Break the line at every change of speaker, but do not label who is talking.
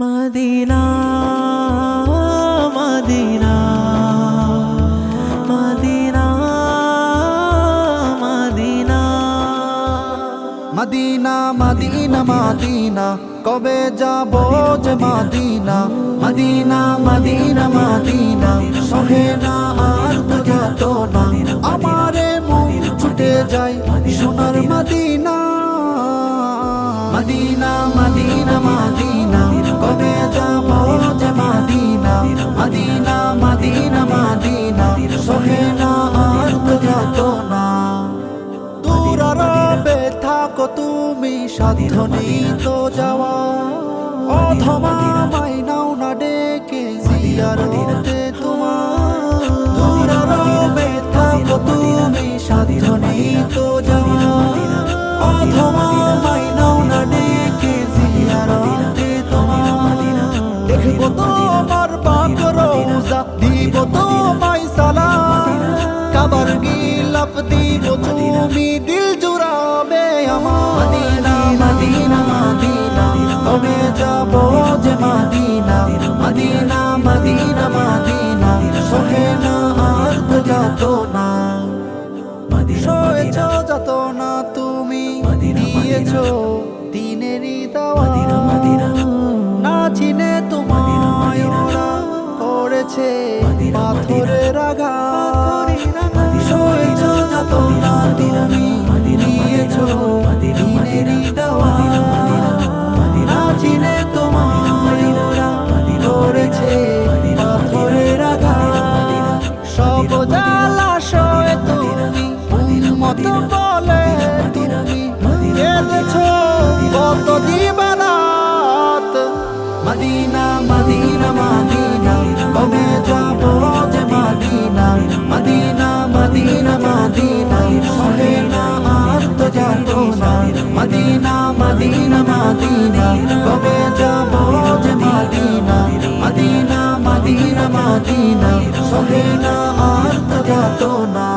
Medina Medina Medina Medina.
Medina Medina Medina, কবে যাব যে মদিনা? মদিনা মদিনা মদিনা, সহে না আর তো না। আমারে মন ছুটে যায় সোনার মদিনা। মদিনা মদিনা মদিনা থাকো তুমি সাধ্য নেই তো যাওয়া। অথবা মাই নাও না ডেকে জিয়ারতে তোমার। দূর আরবে থাকো, তুমি সাধ্য নেই তো যাওয়া। অথবা মাই নাও না ডেকে জিয়ারতে তোমার। দেখব তোমার পাক রোজা, দিব তোমায় মদিনা মদিনা মদিনা সহে না আর যাত না। সয়েছ যত না তুমি দিয়েছ দিনেরই দাওয়া। না চিনে তোমায় করেছে পাথরের আঘাত। সয়েছ যত না তুমি দিয়েছ দিনেরই দাওয়া। না চিনে উন্মত বলে তুমি কেঁদেছ কত দিবারাত মদিনা মদিনা মদিনা কবে যাব যে মদিনা মদিনা মদিনা মদিনা সহে না আর তো যাব না মদিনা মদিনা মদিনা কবে যাব যে মদিনা মদিনা মদিনা মদিনা সহে না আর তো যাব না